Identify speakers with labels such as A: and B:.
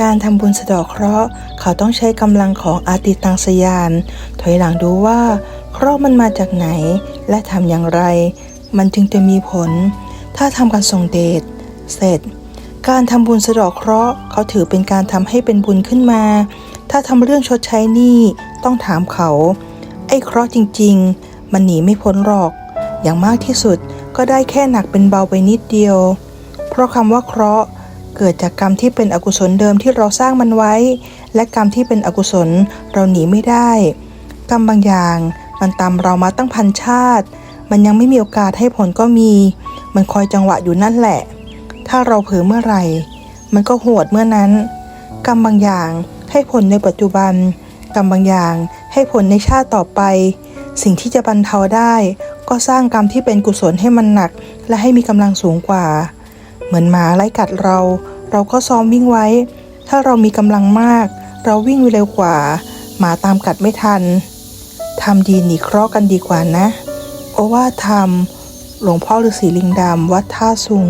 A: การทำบุญสะเดาะเคราะห์เขาต้องใช้กำลังของอาติตังสยาน ถอยหลังดูว่าเคราะห์มันมาจากไหน และทำอย่างไร มันจึงจะมีผล ถ้าทำการส่งเดชเสร็จ การทำบุญสะเดาะเคราะห์เขาถือเป็นการทำให้เป็นบุญขึ้นมา ถ้าทำเรื่องชดใช้หนี้ต้องถามเขา ไอ้เคราะห์จริง ๆ มันหนีไม่พ้นหรอก อย่างมากที่สุดก็ได้แค่หนักเป็นเบาไปนิดเดียว เพราะคำว่าเคราะห์ เกิดจากกรรมที่เป็นอกุศลเดิมที่เราสร้างมันไว้ และกรรมที่เป็นอกุศลเราหนีไม่ได้ กรรมบางอย่างมันตามเรามาตั้งพันชาติ มันยังไม่มีโอกาสให้ผลก็มี มันคอยจังหวะอยู่นั่นแหละ ถ้าเราเผลอเมื่อไหร่ มันก็โหดเมื่อนั้น กรรมบางอย่างให้ผลในปัจจุบัน กรรมบางอย่างให้ผลในชาติต่อไป สิ่งที่จะบรรเทาได้ ก็สร้างกรรมที่เป็นกุศลให้มันหนัก และให้มีกำลังสูงกว่า เหมือนหมาไล่กัดเรา เราก็ซ้อมวิ่งไว้ ถ้าเรามีกำลังมาก เราวิ่งเร็วกว่า หมาตามกัดไม่ทันทำดีหนีเคราะห์กันดีกว่านะ โอว่าทำหลวงพ่อฤาษีลิงดำวัดท่าซุง